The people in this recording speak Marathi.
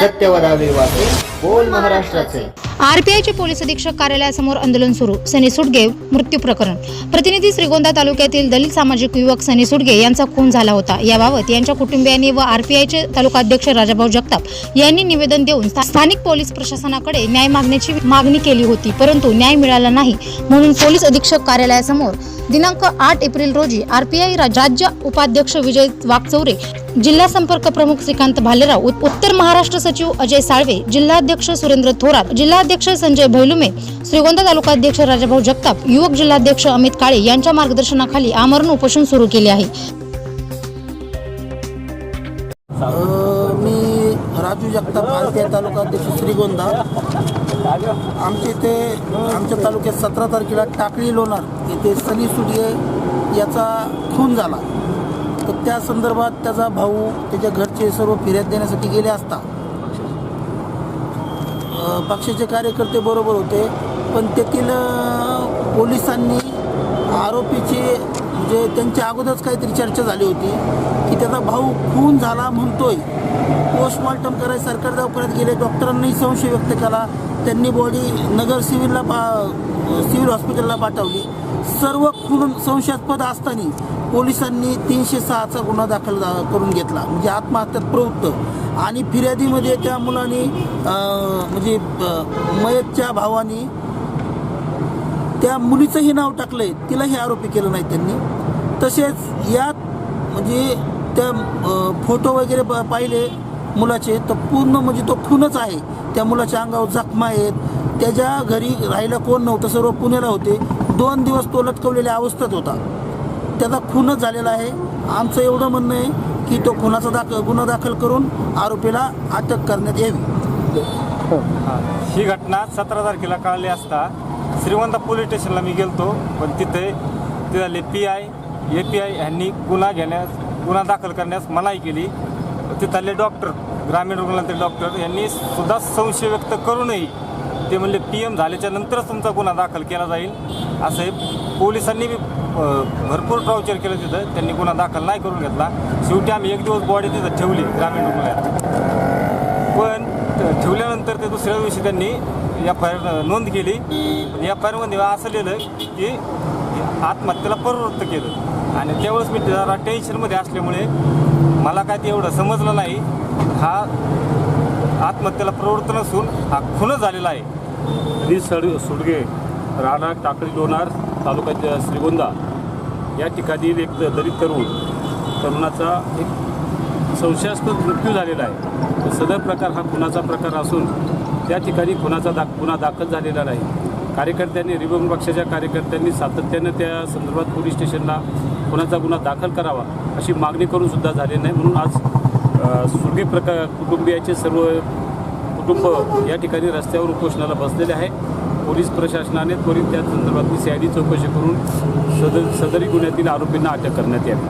सत्यवर रहिवासी बोल महाराष्ट्राचे. आरपीआयचे पोलीस अधीक्षक कार्यालयासमोर आंदोलन सुरू सनी सुटगे मृत्यू प्रकरण. प्रतिनिधी श्रीगोंदा तालुक्यातील दलित सामाजिक युवक सनी सुटगे यांचा खून झाला होता. याबाबत यांच्या कुटुंबियांनी व आरपीआयचे तालुका अध्यक्ष राजाभाऊ जगताप यांनी निवेदन देऊन स्था- स्थानिक पोलीस प्रशासनाकडे न्याय मागण्याची मागणी केली होती परंतु न्याय मिळाला नाही. म्हणून पोलीस अधीक्षक कार्यालयासमोर दिनांक आठ एप्रिल रोजी आरपीआय राज्य उपाध्यक्ष विजय वाकचौरे जिल्हा संपर्क प्रमुख श्रीकांत भालेराव उत्तर महाराष्ट्र सचिव अजय साळवे जिल्हाध्यक्ष सुरेंद्र थोरात जिल्हाध्यक्ष संजय भैलुमे श्रीगोंदा तालुकाध्यक्ष राजाभाऊ जगताप युवक जिल्हाध्यक्ष अमित काळे यांच्या मार्गदर्शनाखाली आमरण उपोषण सुरू केले आहे. मी राजू जगताप आरतीय तालुकाध्यक्ष श्रीगोंदा. आमच्या इथे आमच्या तालुक्यात सतरा तारखेला टाकळी लोणार येथे सनी सुडिये याचा खून झाला. तर त्या संदर्भात त्याचा भाऊ त्याच्या घरचे सर्व फिर्याद देण्यासाठी गेले असता. पक्षाचे कार्यकर्ते बरोबर होते पण तेथील पोलिसांनी आरोपीचे म्हणजे त्यांच्या अगोदरच काहीतरी चर्चा झाली होती की त्याचा भाऊ खून झाला म्हणतोय. पोस्टमॉर्टम करायला सरकार दवाखान्यात गेले. डॉक्टरांनी संशय व्यक्त केला. त्यांनी बॉडी नगर सिव्हिलला पा सिव्हिल हॉस्पिटलला पाठवली. सर्व खून संशयास्पद असताना पोलिसांनी तीनशे सहाचा गुन्हा दाखल करून घेतला. म्हणजे आत्महत्यात प्रवृत्त. आणि फिर्यादीमध्ये त्या मुलाने म्हणजे मयतच्या भावानी त्या मुलीचंही नाव टाकलंय. तिलाही आरोपी केलं नाही त्यांनी. तसेच यात म्हणजे त्या फोटो वगैरे ब- पाहिले. मुलाचे तर पूर्ण म्हणजे तो खूनच आहे. त्या मुलाच्या अंगावर जखमा आहेत. त्याच्या घरी राहायला कोण नव्हतं सर्व पुण्याला होते. दोन दिवस तो लटकवलेल्या अवस्थेत होता. त्याचा खूनच झालेला आहे. आमचं एवढं म्हणणं आहे की तो खुनाचा दाख गुन्हा दाखल करून आरोपीला अटक करण्यात यावी. हो. ही. घटना सतरा तारखेला कळली असता श्रीमंत पोलीस स्टेशनला मी गेलतो पण तिथे तिथले P I A P I यांनी गुन्हा घेण्यास गुन्हा दाखल करण्यास मनाई केली. तिथले डॉक्टर. ग्रामीण रुग्णालयातील डॉक्टर यांनी सुद्धा संशय व्यक्त करूनही ते म्हणले पी एम झाल्याच्या नंतरच तुमचा गुन्हा दाखल केला जाईल. असे पोलिसांनी बी भरपूर ट्राउचर केलं तिथं. त्यांनी गुन्हा दाखल नाही करून घेतला. शेवटी आम्ही एक दिवस बॉडी तिथं ठेवली ग्रामीण रुग्णालयात. पण ठेवल्यानंतर ते दुसऱ्या दिवशी त्यांनी एफ आय आर नोंद केली. एफ आय आरमध्ये असं लिहिलं की आत्महत्येला प्रवृत्त केलं. आणि त्यावेळेस मी जरा टेन्शनमध्ये असल्यामुळे मला काय ते एवढं समजलं नाही. हा आत्महत्येला प्रवृत्त नसून हा खून झालेला आहे. री सड सुडगे राणा टाकळी लोणार तालुक्याच्या श्रीगोंदा या ठिकाणी एक दलित तरुण तरुणाचा एक संशयास्पद मृत्यू झालेला आहे. सदर प्रकार हा खुनाचा प्रकार असून त्या ठिकाणी खुनाचा दा गुन्हा दाखल झालेला नाही. कार्यकर्त्यांनी रिपब्लिक पक्षाच्या कार्यकर्त्यांनी सातत्यानं त्या संदर्भात पोलीस स्टेशनला खुनाचा गुन्हा दाखल करावा अशी मागणी करून सुद्धा झाली नाही. म्हणून आज अ, प्रका प्रकार कुटुंबियाचे सर्व कुटुंब या ठिकाणी रस्त्यावर उपोषणाला बसलेले आहे. पोलीस प्रशासनाने त्वरित त्या संदर्भातली सी आय डी चौकशी करून सदर सदरी गुन्ह्यातील आरोपींना अटक करण्यात यावी.